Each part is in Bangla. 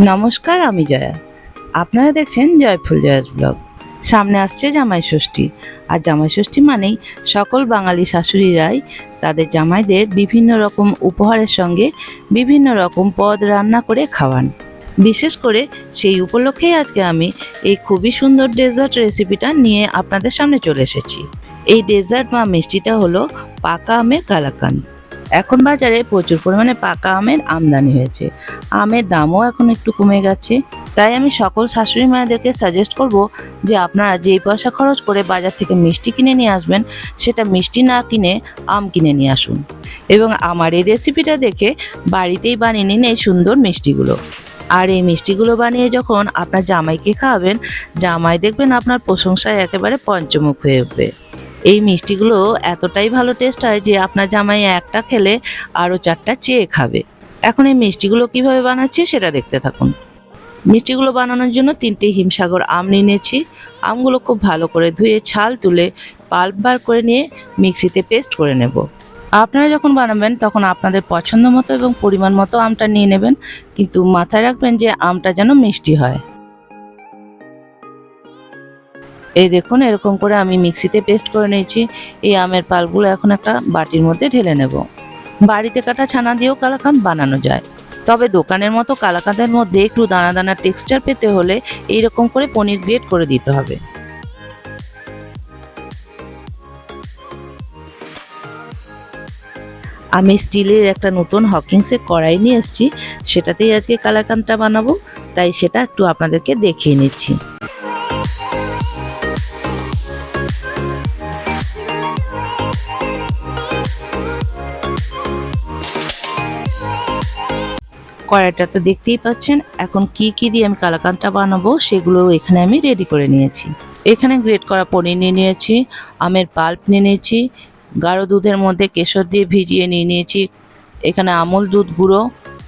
নমস্কার, আমি জয়া। আপনারা দেখছেন জয়ফুল জয়াস ব্লগ। সামনে আসছে জামাই ষষ্ঠী। আর জামাই ষষ্ঠী মানেই সকল বাঙালি শাশুড়িরাই তাদের জামাইদের বিভিন্ন রকম উপহারের সঙ্গে বিভিন্ন রকম পদ রান্না করে খাওয়ান। বিশেষ করে সেই উপলক্ষেই আজকে আমি এই খুবই সুন্দর ডেজার্ট রেসিপিটা নিয়ে আপনাদের সামনে চলে এসেছি। এই ডেজার্ট বা মিষ্টিটা হলো পাকা আমের কালাকান। এখন বাজারে প্রচুর পরিমাণে পাকা আমের আমদানি হয়েছে। আমের দামও এখন একটু কমে গেছে। তাই আমি সকল শাশুড়ি মায়েদেরকে সাজেস্ট করব যে আপনারা যেই পয়সা খরচ করে বাজার থেকে মিষ্টি কিনে নিয়ে আসবেন, সেটা মিষ্টি না কিনে আম কিনে নিয়ে আসুন। এবং আমার এই রেসিপিটা দেখে বাড়িতেই বানিয়ে নিন এই সুন্দর মিষ্টিগুলো। আর এই মিষ্টিগুলো বানিয়ে যখন আপনার জামাইকে খাওয়াবেন, জামাই দেখবেন আপনার প্রশংসায় একেবারে পঞ্চমুখ হয়ে উঠবে। এই মিষ্টিগুলো এতটাই ভালো টেস্ট হয় যে আপনার জামাই একটা খেলে আরও চারটা চেয়ে খাবে। এখন এই মিষ্টিগুলো কীভাবে বানাচ্ছি সেটা দেখতে থাকুন। মিষ্টিগুলো বানানোর জন্য তিনটে হিমসাগর আম নিয়েছি। আমগুলো খুব ভালো করে ধুয়ে ছাল তুলে পাল্প বার করে নিয়ে মিক্সিতে পেস্ট করে নেব। আপনারা যখন বানাবেন তখন আপনাদের পছন্দ মতো এবং পরিমাণ মতো আমটা নিয়ে নেবেন। কিন্তু মাথায় রাখবেন যে আমটা যেন মিষ্টি হয়। এই দেখুন, এরকম করে আমি মিক্সিতে পেস্ট করে নিয়েছি। এই আমের পালগুলো এখন একটা বাটির মধ্যে ঢেলে নেব। বাড়িতে কাটা ছানা দিয়েও কালাকাঁদ বানানো যায়। তবে দোকানের মতো কালাকাঁদের মধ্যে একটু দানা দানা টেক্সচার পেতে হলে এইরকম করে পনির গ্রেট করে দিতে হবে। আমি স্টিলের একটা নতুন হকিংসের কড়াই নিয়ে এসেছি। সেটাতেই আজকে কালাকানটা বানাবো। তাই সেটা একটু আপনাদেরকে দেখিয়ে নিচ্ছি। কড়াইটা তো দেখতেই পাচ্ছেন, এখন কি কি দিয়ে আমি কালাকানটা বানাবো সেগুলো এখানে আমি রেডি করে নিয়েছি। এখানে গ্রেট করা পনির নিয়ে নিয়েছি, আমের পাল্প নিয়ে নিয়েছি, গাঢ় দুধের মধ্যে কেশর দিয়ে ভিজিয়ে নিয়ে নিয়েছি, এখানে আমল দুধ গুঁড়ো,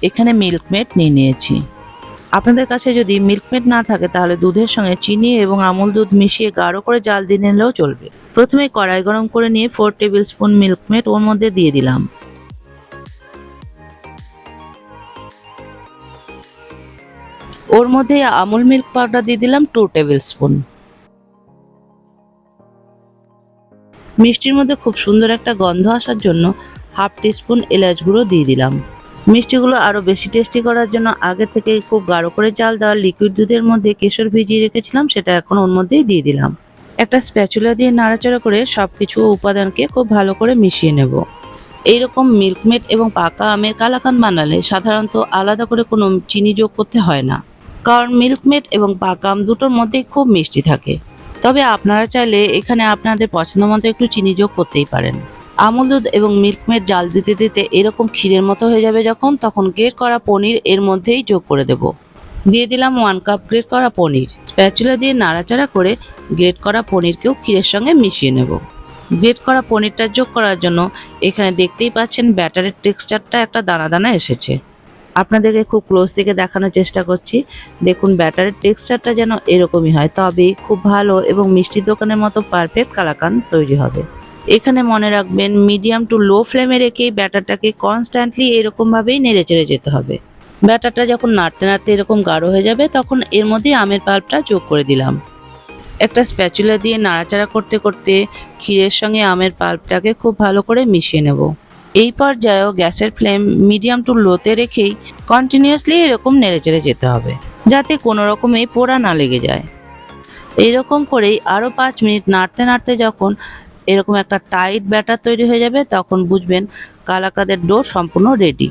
এখানে মিল্কমেড নিয়ে নিয়েছি। আপনাদের কাছে যদি মিল্কমেড না থাকে তাহলে দুধের সঙ্গে চিনি এবং আমল দুধ মিশিয়ে গাঢ় করে জাল দিয়ে নিলেও চলবে। প্রথমে কড়াই গরম করে নিয়ে ফোর টেবিল স্পুন মিল্কমেড ওর মধ্যে দিয়ে দিলাম। ওর মধ্যে আমুল মিল্ক পাউডার দিয়ে দিলাম টু টেবিল স্পুন মিষ্টির মধ্যে খুব সুন্দর একটা গন্ধ আসার জন্য হাফ টিস্পুন এলাচ গুঁড়ো দিয়ে দিলাম। মিষ্টিগুলো আরও বেশি টেস্টি করার জন্য আগে থেকে খুব গাঢ় করে চাল দেওয়া লিকুইড দুধের মধ্যে কেশর ভিজিয়ে রেখেছিলাম, সেটা এখন ওর মধ্যেই দিয়ে দিলাম। একটা স্প্যাচুলা দিয়ে নাড়াচাড়া করে সব কিছু উপাদানকে খুব ভালো করে মিশিয়ে নেব। এইরকম মিল্কমেড এবং পাকা আমের কালাকান বানালে সাধারণত আলাদা করে কোনো চিনি যোগ করতে হয় না। কারণ মিল্কমেড এবং পাকা আম দুটোর মধ্যেই খুব মিষ্টি থাকে। তবে আপনারা চাইলে এখানে আপনাদের পছন্দ মতো একটু চিনি যোগ করতেই পারেন। আমুল দুধ এবং মিল্কমেড জাল দিতে দিতে এরকম ক্ষীরের মতো হয়ে যাবে যখন, তখন গ্রেট করা পনির এর মধ্যেই যোগ করে দেব। দিয়ে দিলাম ওয়ান কাপ গ্রেট করা পনির। স্প্যাচুলা দিয়ে নাড়াচাড়া করে গ্রেট করা পনিরকেও ক্ষীরের সঙ্গে মিশিয়ে নেব। গ্রেট করা পনিরটা যোগ করার জন্য এখানে দেখতেই পাচ্ছেন ব্যাটারের টেক্সচারটা একটা দানা দানা এসেছে। আপনাদেরকে খুব ক্লোজ থেকে দেখানোর চেষ্টা করছি। দেখুন ব্যাটারের টেক্সচারটা যেন এরকমই হয়, তবেই খুব ভালো এবং মিষ্টির দোকানের মতো পারফেক্ট কালাকান তৈরি হবে। এখানে মনে রাখবেন, মিডিয়াম টু লো ফ্লেমে রেখে ব্যাটারটাকে কনস্ট্যান্টলি এরকমভাবেই নেড়ে চেড়ে যেতে হবে। ব্যাটারটা যখন নাড়তে নাড়তে এরকম গাঢ় হয়ে যাবে, তখন এর মধ্যে আমের পাল্পটা যোগ করে দিলাম। একটা স্প্যাচুলা দিয়ে নাড়াচাড়া করতে করতে ক্ষীরের সঙ্গে আমের পাল্পটাকে খুব ভালো করে মিশিয়ে নেব। এই পর্যায়েও গ্যাসের ফ্লেম মিডিয়াম টু লোতে রেখেই কন্টিনিউয়াসলি এরকম নেড়েচেড়ে যেতে হবে, যাতে কোনো রকমে পোড়া না লেগে যায়। এইরকম করেই আরও পাঁচ মিনিট নাড়তে নাড়তে যখন এরকম একটা টাইট ব্যাটার তৈরি হয়ে যাবে, তখন বুঝবেন কালাকাদের ডো সম্পূর্ণ রেডি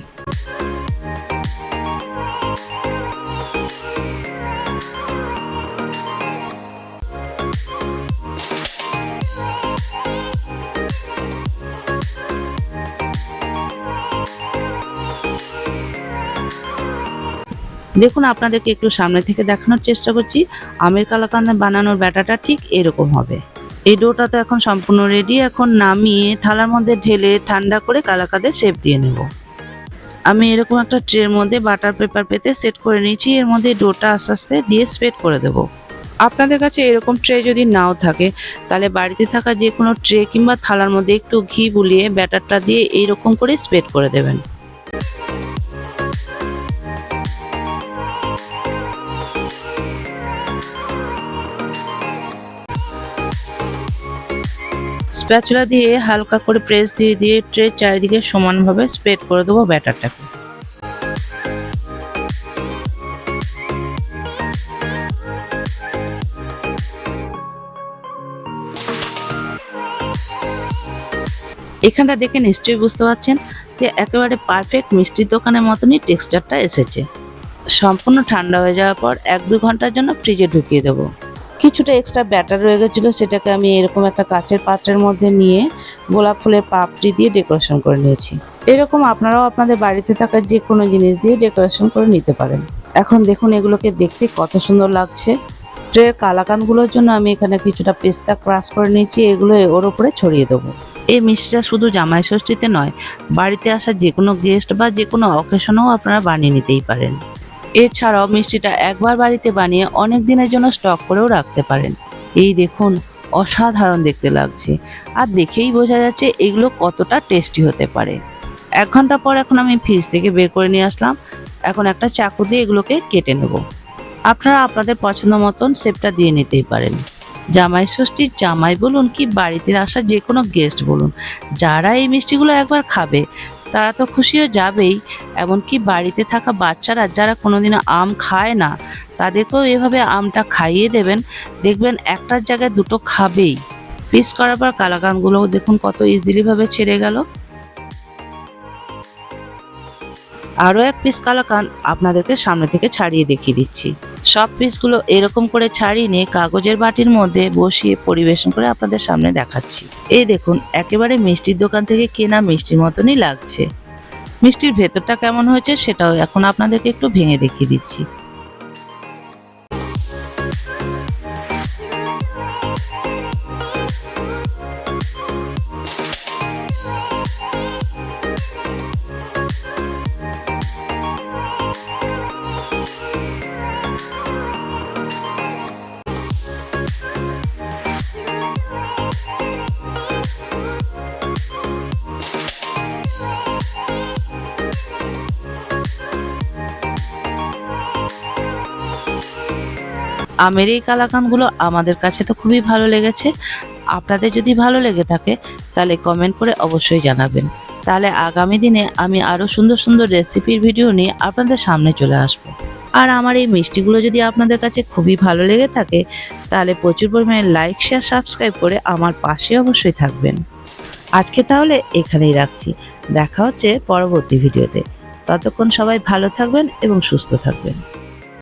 দেখুন, আপনাদেরকে একটু সামনে থেকে দেখানোর চেষ্টা করছি। আমের কালাকান্দ বানানোর ব্যাটাটা ঠিক এরকম হবে। এই ডোটা তো এখন সম্পূর্ণ রেডি এখন নামিয়ে থালার মধ্যে ঢেলে ঠান্ডা করে কালাকাদের শেপ দিয়ে নেব। আমি এরকম একটা ট্রের মধ্যে বাটার পেপার পেতে সেট করে নিয়েছি। এর মধ্যে ডোটা আস্তে আস্তে দিয়ে স্প্রেড করে দেব। আপনাদের কাছে এরকম ট্রে যদি নাও থাকে, তাহলে বাড়িতে থাকা যে কোনো ট্রে কিংবা থালার মধ্যে একটু ঘি বুলিয়ে ব্যাটারটা দিয়ে এইরকম করে স্প্রেড করে দেবেন। স্প্যাচুলা দিয়ে হালকা করে প্রেস দিয়ে দিয়ে ট্রে চারিদিকে সমানভাবে স্প্রেড করে দেবো ব্যাটারটাকে। এখানটা দেখে নিশ্চয়ই বুঝতে পারছেন যে একেবারে পারফেক্ট মিষ্টির দোকানের মতনই টেক্সচারটা এসেছে। সম্পূর্ণ ঠান্ডা হয়ে যাওয়ার পর এক দু ঘণ্টার জন্য ফ্রিজে ঢুকিয়ে দেবো। কিছুটা এক্সট্রা ব্যাটার রয়ে গেছিল, সেটাকে আমি এরকম একটা কাচের পাত্রের মধ্যে নিয়ে গোলাপ ফুলের পাপড়ি দিয়ে ডেকোরেশন করে নিয়েছি। এরকম আপনারাও আপনাদের বাড়িতে থাকা যে কোনো জিনিস দিয়ে ডেকোরেশন করে নিতে পারেন। এখন দেখুন এগুলোকে দেখতে কত সুন্দর লাগছে। ট্রের কালাকানগুলোর জন্য আমি এখানে কিছুটা পেস্তা ক্রাশ করে নিয়েছি, এগুলো ওর ওপরে ছড়িয়ে দেবো। এই মিষ্টিটা শুধু জামাই ষষ্ঠীতে নয়, বাড়িতে আসা যে কোনো গেস্ট বা যে কোনো অকেশনেও আপনারা বানিয়ে নিতেই পারেন। এছাড়াও মিষ্টিটা একবার বাড়িতে বানিয়ে অনেক দিনের জন্য স্টক করেও রাখতে পারেন। এই দেখুন, অসাধারণ দেখতে লাগছে। আর দেখেই বোঝা যাচ্ছে এগুলো কতটা টেস্টি হতে পারে। এক ঘণ্টা পর এখন আমি ফ্রিজ থেকে বের করে নিয়ে আসলাম। এখন একটা চাকু দিয়ে এগুলোকে কেটে নেব। আপনারা আপনাদের পছন্দ মতন শেপটা দিয়ে নিতেই পারেন। জামাই ষষ্ঠীর জামাই বলুন কি, বাড়িতে আসা যে কোনো গেস্ট বলুন, যারা এই মিষ্টিগুলো একবার খাবে তারা তো খুশিও যাবেই। এমনকি বাড়িতে থাকা বাচ্চারা যারা কোনোদিনও আম খায় না, তাদেরকেও এভাবে আমটা খাইয়ে দেবেন। দেখবেন একটার জায়গায় দুটো খাবেই। পিস করার পর কালাকানগুলো দেখুন কত ইজিলিভাবে ছেড়ে গেল। আরও এক পিস কালাকান আপনাদেরকে সামনে থেকে ছাড়িয়ে দেখিয়ে দিচ্ছি। সব পিসগুলো এরকম করে ছাড়িয়ে নিয়ে কাগজের বাটির মধ্যে বসিয়ে পরিবেশন করে আপনাদের সামনে দেখাচ্ছি। এই দেখুন, একেবারে মিষ্টির দোকান থেকে কেনা মিষ্টির মতনই লাগছে। মিষ্টির ভেতরটা কেমন হয়েছে সেটাও এখন আপনাদেরকে একটু ভেঙে দেখিয়ে দিচ্ছি। আমের এই কালাকানগুলো আমাদের কাছে তো খুবই ভালো লেগেছে। আপনাদের যদি ভালো লেগে থাকে, তাহলে কমেন্ট করে অবশ্যই জানাবেন। তাহলে আগামী দিনে আমি আরও সুন্দর সুন্দর রেসিপির ভিডিও নিয়ে আপনাদের সামনে চলে আসব। আর আমার এই মিষ্টিগুলো যদি আপনাদের কাছে খুবই ভালো লেগে থাকে, তাহলে প্রচুর পরিমাণে লাইক শেয়ার সাবস্ক্রাইব করে আমার পাশে অবশ্যই থাকবেন। আজকে তাহলে এখানেই রাখছি। দেখা হচ্ছে পরবর্তী ভিডিওতে ততক্ষণ সবাই ভালো থাকবেন এবং সুস্থ থাকবেন।